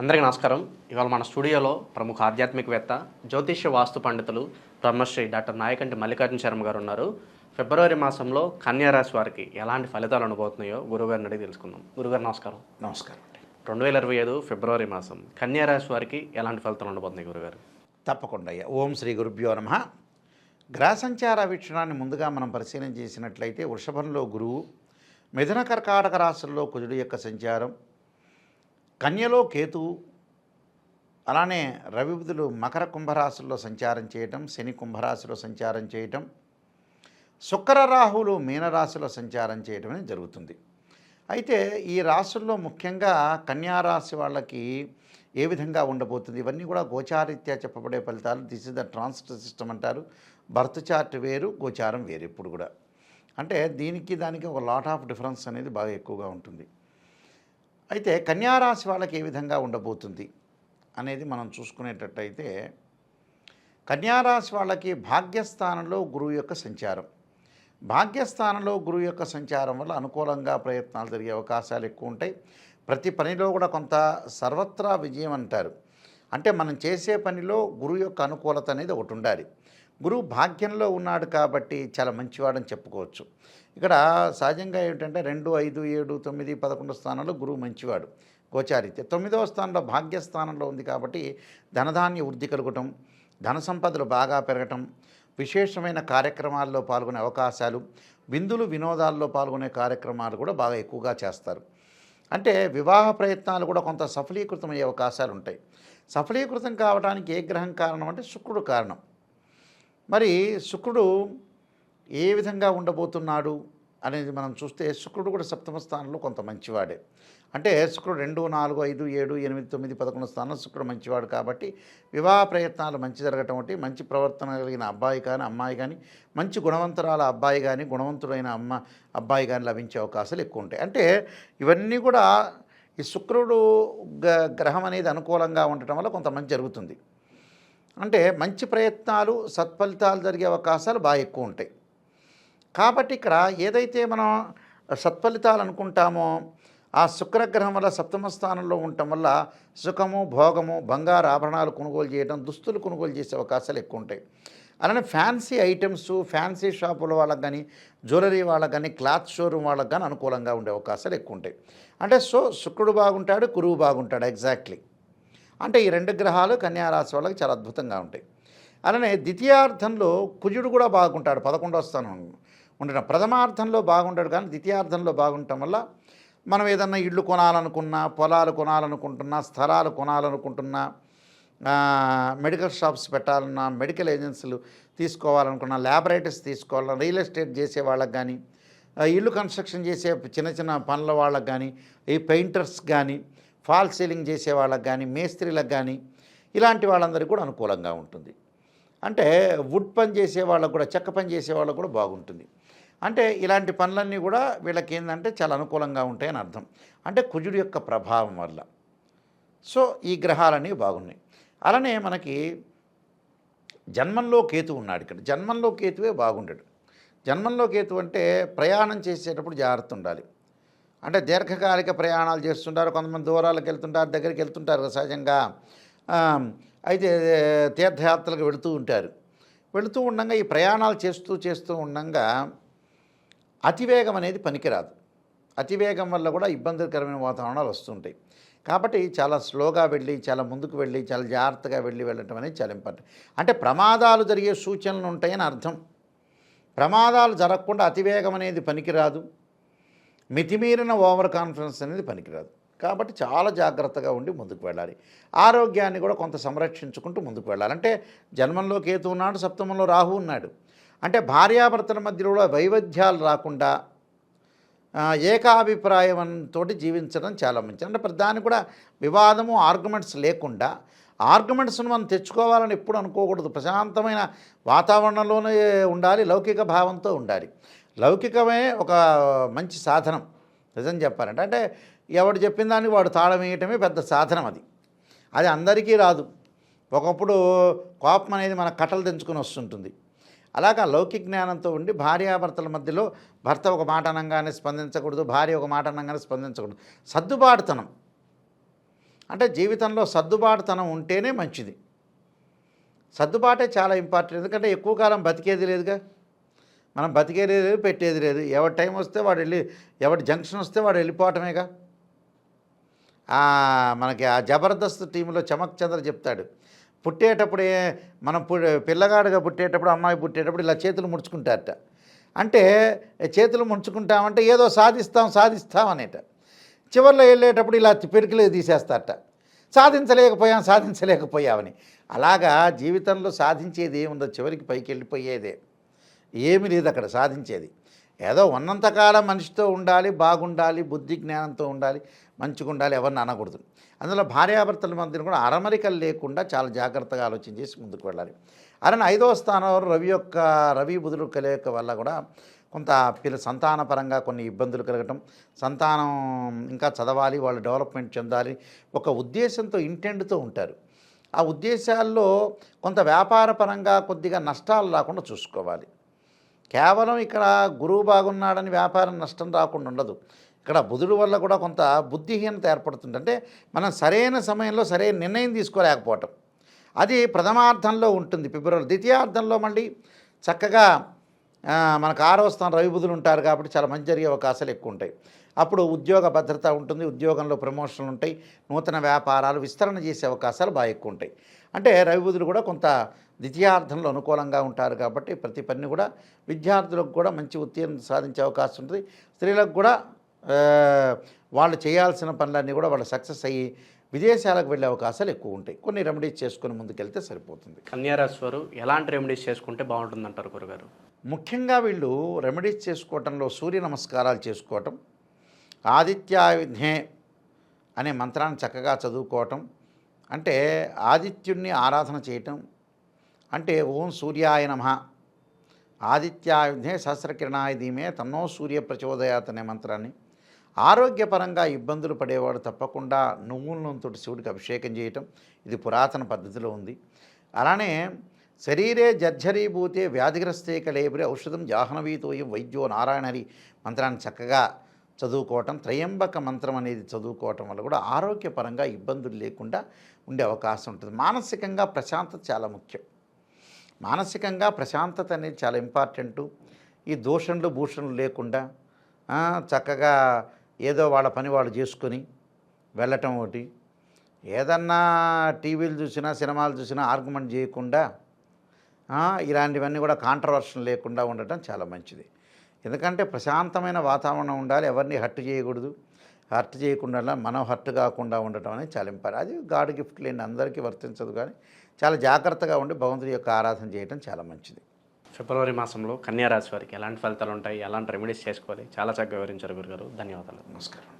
అందరికీ నమస్కారం. ఇవాళ మన స్టూడియోలో ప్రముఖ ఆధ్యాత్మికవేత్త జ్యోతిష్య వాస్తు పండితులు బ్రహ్మశ్రీ డాక్టర్ నాయకంటి మల్లికార్జున శర్మ గారు ఉన్నారు. ఫిబ్రవరి మాసంలో కన్యా రాశి వారికి ఎలాంటి ఫలితాలు అనుభవుతున్నాయో గురుగారిని అడిగి తెలుసుకుందాం. గురుగారు నమస్కారం. నమస్కారం రెండు వేల ఇరవై ఐదు ఫిబ్రవరి మాసం కన్యా రాశి వారికి ఎలాంటి ఫలితాలు ఉండబోతున్నాయి గురుగారు తప్పకుండా. అయ్యా ఓం శ్రీ గురుభ్యో నమ. గ్రహ సంచార వీక్షణాన్ని ముందుగా మనం పరిశీలన చేసినట్లయితే వృషభంలో గురువు మిథున కర్కాటక రాశుల్లో కుజుడు యొక్క సంచారం కన్యలో కేతు అలానే రవిబుధులు మకర కుంభరాశుల్లో సంచారం చేయటం శని కుంభరాశిలో సంచారం చేయటం శుక్ర రాహువులు మీనరాశిలో సంచారం చేయటం అనేది జరుగుతుంది. అయితే ఈ రాశుల్లో ముఖ్యంగా కన్యారాశి వాళ్ళకి ఏ విధంగా ఉండబోతుంది? ఇవన్నీ కూడా గోచారీత్యా చెప్పబడే ఫలితాలు. This is the transfer system అంటారు. బర్త్ చార్ట్ వేరు గోచారం వేరు ఇప్పుడు కూడా. అంటే దీనికి దానికి ఒక లాట్ ఆఫ్ డిఫరెన్స్ అనేది బాగా ఎక్కువగా ఉంటుంది. అయితే కన్యారాశి వాళ్ళకి ఏ విధంగా ఉండబోతుంది అనేది మనం చూసుకునేటట్టయితే కన్యారాశి వాళ్ళకి భాగ్యస్థానంలో గురువు యొక్క సంచారం. భాగ్యస్థానంలో గురువు యొక్క సంచారం వల్ల అనుకూలంగా ప్రయత్నాలు జరిగే అవకాశాలు ఎక్కువ ఉంటాయి. ప్రతి పనిలో కూడా కొంత సర్వత్రా విజయం అంటారు. అంటే మనం చేసే పనిలో గురువు యొక్క అనుకూలత అనేది ఒకటి ఉండాలి. గురువు భాగ్యంలో ఉన్నాడు కాబట్టి చాలా మంచివాడని చెప్పుకోవచ్చు. ఇక్కడ సహజంగా ఏమిటంటే రెండు ఐదు ఏడు తొమ్మిది పదకొండు స్థానాల్లో గురువు మంచివాడు. గోచారిత్య తొమ్మిదవ స్థానంలో భాగ్యస్థానంలో ఉంది కాబట్టి ధనధాన్య వృద్ధి కలగటం ధన సంపదలు బాగా పెరగటం విశేషమైన కార్యక్రమాల్లో పాల్గొనే అవకాశాలు విందులు వినోదాల్లో పాల్గొనే కార్యక్రమాలు కూడా బాగా ఎక్కువగా చేస్తారు. అంటే వివాహ ప్రయత్నాలు కూడా కొంత సఫలీకృతమయ్యే అవకాశాలు ఉంటాయి. సఫలీకృతం కావడానికి ఏ గ్రహం కారణం అంటే శుక్రుడు కారణం. మరి శుక్రుడు ఏ విధంగా ఉండబోతున్నాడు అనేది మనం చూస్తే శుక్రుడు కూడా సప్తమ స్థానంలో కొంత మంచివాడే. అంటే శుక్రుడు రెండు నాలుగు ఐదు ఏడు ఎనిమిది తొమ్మిది పదకొండు స్థానంలో శుక్రుడు మంచివాడు కాబట్టి వివాహ ప్రయత్నాలు మంచి జరగటం ఒకటి మంచి ప్రవర్తన కలిగిన అబ్బాయి కానీ అమ్మాయి కానీ మంచి గుణవంతురాల అబ్బాయి కానీ గుణవంతుడైన అమ్మ అబ్బాయి కానీ లభించే అవకాశాలు ఎక్కువ ఉంటాయి. అంటే ఇవన్నీ కూడా ఈ శుక్రుడు గ- గ్రహం అనేది అనుకూలంగా ఉండటం వల్ల కొంత మంచి జరుగుతుంది. అంటే మంచి ప్రయత్నాలు సత్ఫలితాలు జరిగే అవకాశాలు బాగా ఎక్కువ ఉంటాయి. కాబట్టి ఇక్కడ ఏదైతే మనం సత్ఫలితాలు అనుకుంటామో ఆ శుక్రగ్రహం వల్ల సప్తమ స్థానంలో ఉండటం వల్ల సుఖము భోగము బంగారు ఆభరణాలు కొనుగోలు చేయడం దుస్తులు కొనుగోలు చేసే అవకాశాలు ఎక్కువ ఉంటాయి. అలానే ఫ్యాన్సీ ఐటమ్స్ ఫ్యాన్సీ షాపుల వాళ్ళకి కానీ జ్యువెలరీ వాళ్ళకి కానీ క్లాత్ షోరూమ్ వాళ్ళకి కానీ అనుకూలంగా ఉండే అవకాశాలు ఎక్కువ ఉంటాయి. అంటే సో శుక్రుడు బాగుంటాడు గురువు బాగుంటాడు ఎగ్జాక్ట్లీ. అంటే ఈ రెండు గ్రహాలు కన్యారాశి వాళ్ళకి చాలా అద్భుతంగా ఉంటాయి. అలానే ద్వితీయార్థంలో కుజుడు కూడా బాగుంటాడు పదకొండవ స్థానం ఉండడం ప్రథమార్థంలో బాగుంటాడు కానీ ద్వితీయార్థంలో బాగుండటం వల్ల మనం ఏదన్నా ఇళ్ళు కొనాలనుకున్నా పొలాలు కొనాలనుకుంటున్నా స్థలాలు కొనాలనుకుంటున్నా మెడికల్ షాప్స్ పెట్టాలన్నా మెడికల్ ఏజెన్సీలు తీసుకోవాలనుకున్నా ల్యాబొరేటరీస్ తీసుకోవాలన్నా రియల్ ఎస్టేట్ చేసే వాళ్ళకి కానీ ఇల్లు కన్స్ట్రక్షన్ చేసే చిన్న చిన్న పనుల వాళ్ళకి కానీ ఈ పెయింటర్స్ కానీ ఫాల్ సీలింగ్ చేసే వాళ్ళకి కానీ మేస్త్రీలకు కానీ ఇలాంటి వాళ్ళందరికీ కూడా అనుకూలంగా ఉంటుంది. అంటే వుడ్ పని చేసే వాళ్ళకు కూడా చెక్క పని చేసే వాళ్ళకు కూడా బాగుంటుంది. అంటే ఇలాంటి పనులన్నీ కూడా వీళ్ళకి ఏంటంటే చాలా అనుకూలంగా ఉంటాయని అర్థం. అంటే కుజుడు యొక్క ప్రభావం వల్ల. సో ఈ గ్రహాలన్నీ బాగున్నాయి. అలానే మనకి జన్మంలో కేతు ఉన్నాడు ఇక్కడ. జన్మంలో కేతువే బాగుండడు. జన్మంలో కేతు అంటే ప్రయాణం చేసేటప్పుడు జాగ్రత్త ఉండాలి. అంటే దీర్ఘకాలిక ప్రయాణాలు చేస్తుంటారు కొంతమంది దూరాలకు వెళ్తుంటారు దగ్గరికి వెళ్తుంటారు సహజంగా. అయితే తీర్థయాత్రలకు వెళుతూ ఉంటారు. వెళుతూ ఉండగా ఈ ప్రయాణాలు చేస్తూ చేస్తూ ఉండగా అతివేగం అనేది పనికిరాదు. అతివేగం వల్ల కూడా ఇబ్బందికరమైన వాతావరణాలు వస్తుంటాయి కాబట్టి చాలా స్లోగా వెళ్ళి చాలా ముందుకు వెళ్ళి చాలా జాగ్రత్తగా వెళ్ళి వెళ్ళటం అనేది చాలా ఇంపార్టెంట్. అంటే ప్రమాదాలు జరిగే సూచనలు ఉంటాయని అర్థం. ప్రమాదాలు జరగకుండా అతివేగం అనేది పనికిరాదు. మితిమీరిన ఓవర్ కాన్ఫిడెన్స్ అనేది పనికిరాదు. కాబట్టి చాలా జాగ్రత్తగా ఉండి ముందుకు వెళ్ళాలి. ఆరోగ్యాన్ని కూడా కొంత సంరక్షించుకుంటూ ముందుకు వెళ్ళాలి. అంటే జన్మంలో కేతు ఉన్నాడు సప్తమంలో రాహు ఉన్నాడు. అంటే భార్యాభర్తల మధ్యలో వైవిధ్యాలు రాకుండా ఏకాభిప్రాయంతో జీవించడం చాలా మంచిది. అంటే ప్రధాని కూడా వివాదము ఆర్గ్యుమెంట్స్ లేకుండా ఆర్గ్యుమెంట్స్ను మనం తెచ్చుకోవాలని ఎప్పుడు అనుకోకూడదు. ప్రశాంతమైన వాతావరణంలోనే ఉండాలి లౌకిక భావంతో ఉండాలి. లౌకికమే ఒక మంచి సాధనం నిజం చెప్పాలంటే. అంటే ఎవడు చెప్పిన దానికి వాడు తాళం వేయటమే పెద్ద సాధనం అది. అది అందరికీ రాదు. ఒకప్పుడు కోపం అనేది మన కట్టలు తెంచుకొని వస్తుంటుంది. అలాగా లౌకిక జ్ఞానంతో ఉండి భార్యాభర్తల మధ్యలో భర్త ఒక మాట అనగానే స్పందించకూడదు భార్య ఒక మాట అనగానే స్పందించకూడదు. సర్దుబాటుతనం. అంటే జీవితంలో సర్దుబాటుతనం ఉంటేనే మంచిది. సర్దుబాటే చాలా ఇంపార్టెంట్. ఎందుకంటే ఎక్కువ కాలం బతికేది లేదుగా. మనం బతికేది లేదు పెట్టేది లేదు. ఎవరి టైం వస్తే వాడు వెళ్ళి ఎవరి జంక్షన్ వస్తే వాడు వెళ్ళిపోవటమేగా. మనకి ఆ జబర్దస్త్ టీంలో చమక్ చంద్ర చెప్తాడు. పుట్టేటప్పుడు మనం పు పిల్లగాడుగా పుట్టేటప్పుడు అమ్మాయి పుట్టేటప్పుడు ఇలా చేతులు ముడుచుకుంటారట. అంటే చేతులు ముడుచుకుంటామంటే ఏదో సాధిస్తాం సాధిస్తాం అనేట. చివరిలో వెళ్ళేటప్పుడు ఇలా పెరుకులే తీసేస్తారట. సాధించలేకపోయాం సాధించలేకపోయామని. అలాగా జీవితంలో సాధించేది ఏముందో చివరికి పైకి వెళ్ళిపోయేదే. ఏమి లేదు అక్కడ సాధించేది. ఏదో ఉన్నంతకాలం మనిషితో ఉండాలి బాగుండాలి బుద్ధి జ్ఞానంతో ఉండాలి మంచిగా ఉండాలి ఎవరిని అనకూడదు. అందులో భార్యాభర్తల మధ్యన కూడా అరమరికలు లేకుండా చాలా జాగ్రత్తగా ఆలోచన చేసి ముందుకు వెళ్ళాలి. అలానే ఐదవ స్థానంలో రవి యొక్క రవి బుధుడు కలయిక వల్ల కూడా కొంత పిల్ల సంతానపరంగా కొన్ని ఇబ్బందులు కలగటం సంతానం ఇంకా చదవాలి వాళ్ళు డెవలప్మెంట్ చెందాలి ఒక ఉద్దేశంతో ఇంటెండ్తో ఉంటారు. ఆ ఉద్దేశాల్లో కొంత వ్యాపారపరంగా కొద్దిగా నష్టాలు రాకుండా చూసుకోవాలి. కేవలం ఇక్కడ గురువు బాగున్నాడని వ్యాపారం నష్టం రాకుండా ఉండదు. ఇక్కడ బుధుడు వల్ల కూడా కొంత బుద్ధిహీనత ఏర్పడుతుంది. అంటే మనం సరైన సమయంలో సరైన నిర్ణయం తీసుకోలేకపోవటం. అది ప్రథమార్థంలో ఉంటుంది. ఫిబ్రవరి ద్వితీయార్థంలో మళ్ళీ చక్కగా మనకు ఆరవ స్థానం రవిబుధులు ఉంటారు కాబట్టి చాలా మంచి జరిగే అవకాశాలు ఎక్కువ ఉంటాయి. అప్పుడు ఉద్యోగ భద్రత ఉంటుంది ఉద్యోగంలో ప్రమోషన్లు ఉంటాయి నూతన వ్యాపారాలు విస్తరణ చేసే అవకాశాలు బాగా ఎక్కువ ఉంటాయి. అంటే రవిబుధులు కూడా కొంత ద్వితీయార్థంలో అనుకూలంగా ఉంటారు కాబట్టి ప్రతి పని కూడా విద్యార్థులకు కూడా మంచి ఉత్తీర్ణత సాధించే అవకాశం ఉంటుంది. స్త్రీలకు కూడా వాళ్ళు చేయాల్సిన పనులన్నీ కూడా వాళ్ళు సక్సెస్ అయ్యి విదేశాలకు వెళ్ళే అవకాశాలు ఎక్కువ ఉంటాయి. కొన్ని రెమెడీస్ చేసుకుని ముందుకెళ్తే సరిపోతుంది. కన్యారాశి వారు ఎలాంటి రెమెడీస్ చేసుకుంటే బాగుంటుందంటారు గురుగారు? ముఖ్యంగా వీళ్ళు రెమెడీస్ చేసుకోవటంలో సూర్య నమస్కారాలు చేసుకోవటం ఆదిత్యాయుధే అనే మంత్రాన్ని చక్కగా చదువుకోవటం అంటే ఆదిత్యుణ్ణి ఆరాధన చేయటం అంటే ఓం సూర్యాయ నమ ఆదిత్యాయుధే సహస్రకిరణాయ ధీమే తన్నో సూర్య ప్రచోదయాత్ అనే మంత్రాన్ని. ఆరోగ్యపరంగా ఇబ్బందులు పడేవాడు తప్పకుండా నువ్వుల నూనెతో శివుడికి అభిషేకం చేయటం ఇది పురాతన పద్ధతిలో ఉంది. అలానే శరీరే జర్జరీభూతే వ్యాధిగ్రస్తే కలేబరి ఔషధం జాహ్నవీతోయం వైద్యో నారాయణరి మంత్రాన్ని చక్కగా చదువుకోవటం త్రయంబక మంత్రం అనేది చదువుకోవటం వల్ల కూడా ఆరోగ్యపరంగా ఇబ్బందులు లేకుండా ఉండే అవకాశం ఉంటుంది. మానసికంగా ప్రశాంతత చాలా ముఖ్యం. మానసికంగా ప్రశాంతత అనేది చాలా ఇంపార్టెంటు. ఈ దూషణలు భూషణలు లేకుండా చక్కగా ఏదో వాళ్ళ పని వాళ్ళు చేసుకొని వెళ్ళటం ఒకటి. ఏదన్నా టీవీలు చూసినా సినిమాలు చూసినా ఆర్గ్యుమెంట్ చేయకుండా ఇలాంటివన్నీ కూడా కాంట్రవర్షన్ లేకుండా ఉండటం చాలా మంచిది. ఎందుకంటే ప్రశాంతమైన వాతావరణం ఉండాలి ఎవరిని హర్ట్ చేయకూడదు. హర్ట్ చేయకుండా మనం హర్ట్ కాకుండా ఉండటం అనేది చాలా ఇంపార్టెంట్ అది గాడ్ గిఫ్ట్ లేని అందరికీ వర్తించదు కానీ చాలా జాగ్రత్తగా ఉండి భగవంతుడి యొక్క ఆరాధన చేయడం చాలా మంచిది. ఫిబ్రవరి మాసంలో కన్యారాశి వారికి ఎలాంటి ఫలితాలు ఉంటాయి ఎలాంటి రెమెడీస్ చేసుకోవాలి? చాలా చక్కగా వివరించారు గురుగారు. ధన్యవాదాలు. నమస్కారం.